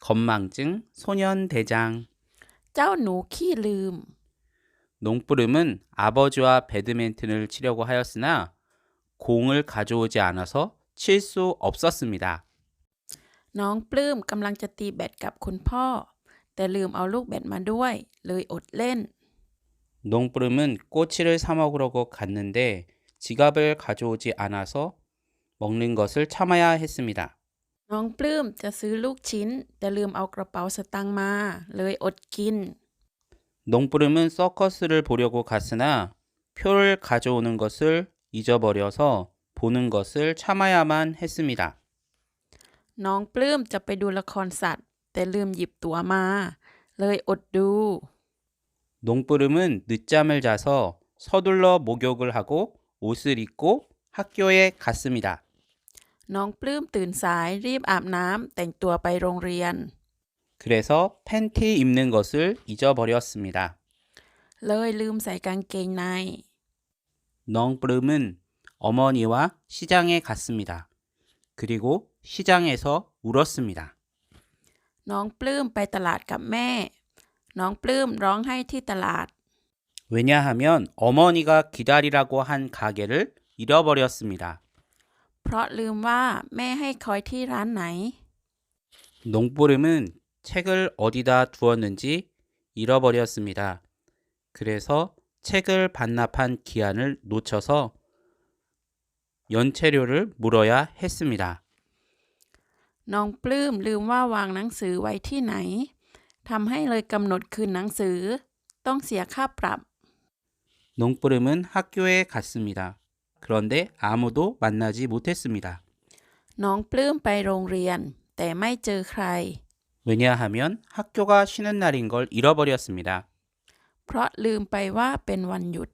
건망증, 소년대장. เจ้าหนูขี้ลืม 농부름은 아버지와 배드민턴을 치려고 하였으나 공을 가져오지 않아서 칠 수 없었습니다. น้องปลื้มกำลังจะตีแบดกับคุณพ่อ แต่ลืมเอาลูกแบดมาด้วย เลยอดเล่น 농부름은 꼬치를 사 먹으려고 갔는데 지갑을 가져오지 않아서 먹는 것을 참아야 했습니다. น้องปลื้มจะซื้อลูกชิ้น แต่ลืมเอากระเป๋าสตางค์มา เลยอดกิน 농부름은 서커스를 보려고 갔으나 표를 가져오는 것을 잊어버려서 보는 것을 참아야만 했습니다. น้องปลื้มจะไปดูละครสัตว์ แต่ลืมหยิบตั๋วมา เลยอดดู 농부름은 늦잠을 자서 서둘러 목욕을 하고 옷을 입고 학교에 갔습니다. น้องปลื้มตื่นสายรีบอาบน้ำแต่งตัวไปโรงเรียน 그래서 팬티 입는 것을 잊어버렸습니다. เลยลืมใส่กางเกงใน 넝부름은 어머니와 시장에 갔습니다. 그리고 시장에서 울었습니다. น้องปลื้มไปตลาดกับแม่ น้องปลื้มร้องไห้ที่ตลาด 왜냐하면 어머니가 기다리라고 한 가게를 잃어버렸습니다. เพราะลืมว่าแม่ให้คอยที่ร้านไหน 농부름은 책을 어디다 두었는지 잃어버렸습니다. 그래서 책을 반납한 기한을 놓쳐서 연체료를 물어야 했습니다. น้องปลื้มลืมว่าวางหนังสือไว้ที่ไหนทำให้เลยกำหนดคืนหนังสือ ต้องเสียค่าปรับ 농부름은 학교에 갔습니다. 그런데 아무도 만나지 못했습니다. น้องปลื้มไปโรงเรียน แต่ไม่เจอใคร 왜냐하면 학교가 쉬는 날인 걸 잃어버렸습니다. เพราะลืมไปว่าเป็นวันหยุด